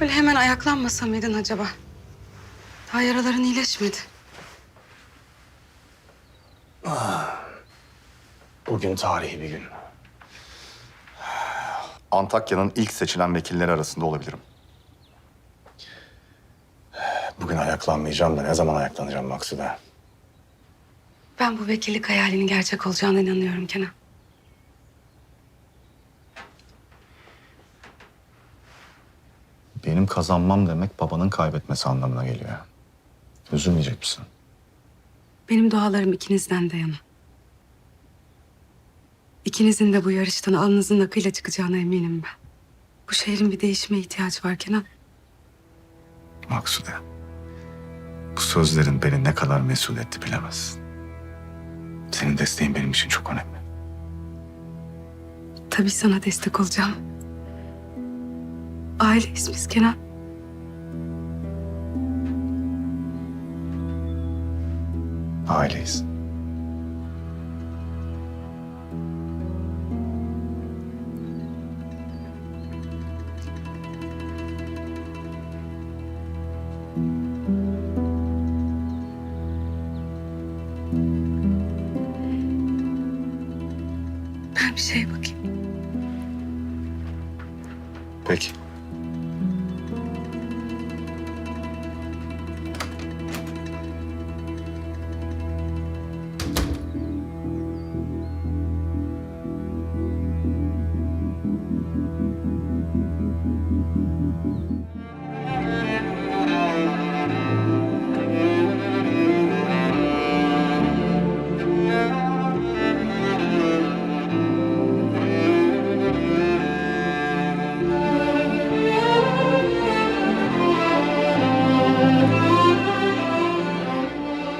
Böyle hemen ayaklanmasa mıydın acaba? Daha yaraların iyileşmedi. Bugün tarihi bir gün. Antakya'nın ilk seçilen vekilleri arasında olabilirim. Bugün ayaklanmayacağım da ne zaman ayaklanacağım Maksude? Ben bu vekillik hayalinin gerçek olacağına inanıyorum Kenan. Benim kazanmam demek babanın kaybetmesi anlamına geliyor. Üzülmeyecek misin? Benim dualarım ikinizden de yana. İkinizin de bu yarıştan alnınızın akıyla çıkacağına eminim ben. Bu şehrin bir değişime ihtiyacı var Kenan. Maksude. Bu sözlerin beni ne kadar mesul etti bilemezsin. Senin desteğin benim için çok önemli. Tabii sana destek olacağım. Aileyiz biz Kenan. Aileyiz. Ben bir şeye bakayım. Peki.